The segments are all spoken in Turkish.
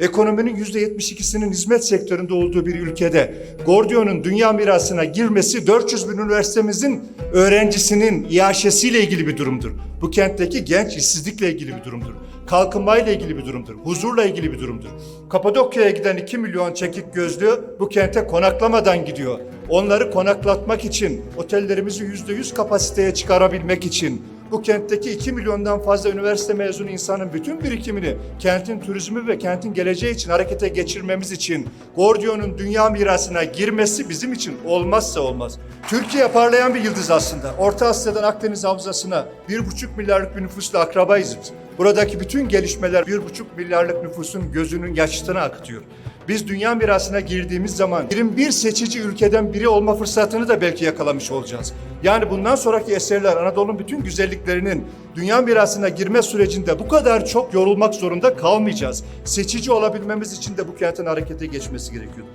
Ekonominin %72'sinin hizmet sektöründe olduğu bir ülkede Gordion'un dünya mirasına girmesi 400 bin üniversitemizin öğrencisinin iaşesiyle ilgili bir durumdur. Bu kentteki genç işsizlikle ilgili bir durumdur. Kalkınmayla ilgili bir durumdur. Huzurla ilgili bir durumdur. Kapadokya'ya giden 2 milyon çekik gözlü bu kente konaklamadan gidiyor. Onları konaklatmak için, otellerimizi %100 kapasiteye çıkarabilmek için, bu kentteki 2 milyondan fazla üniversite mezunu insanın bütün birikimini kentin turizmi ve kentin geleceği için harekete geçirmemiz için Gordion'un dünya mirasına girmesi bizim için olmazsa olmaz. Türkiye parlayan bir yıldız aslında. Orta Asya'dan Akdeniz Havzası'na 1,5 milyarlık bir nüfusla akrabayız biz. Buradaki bütün gelişmeler 1,5 milyarlık nüfusun gözünün yaşına akıtıyor. Biz dünya mirasına girdiğimiz zaman 21 seçici ülkeden biri olma fırsatını da belki yakalamış olacağız. Yani bundan sonraki eserler Anadolu'nun bütün güzelliklerinin dünya mirasına girme sürecinde bu kadar çok yorulmak zorunda kalmayacağız. Seçici olabilmemiz için de bu kentin harekete geçmesi gerekiyor.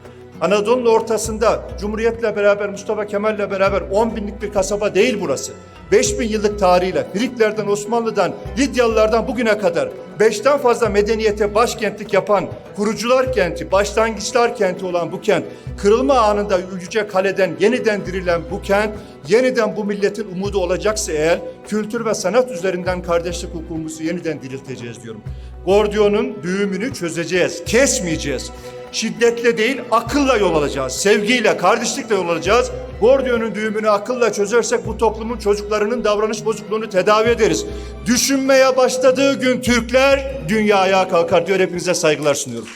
Anadolu'nun ortasında Cumhuriyet'le beraber, Mustafa Kemal'le beraber 10 binlik bir kasaba değil burası. 5000 yıllık tarihiyle Friklerden, Osmanlı'dan, Lidyalılardan bugüne kadar beşten fazla medeniyete başkentlik yapan kurucular kenti, başlangıçlar kenti olan bu kent, kırılma anında Yüce Kale'den yeniden dirilen bu kent, yeniden bu milletin umudu olacaksa eğer kültür ve sanat üzerinden kardeşlik hukukumuzu yeniden dirilteceğiz diyorum. Gordion'un düğümünü çözeceğiz, kesmeyeceğiz. Şiddetle değil, akılla yol alacağız. Sevgiyle, kardeşlikle yol alacağız. Gordion'un düğümünü akılla çözersek bu toplumun çocuklarının davranış bozukluğunu tedavi ederiz. Düşünmeye başladığı gün Türkler dünya ayağa kalkar diyor. Hepinize saygılar sunuyorum.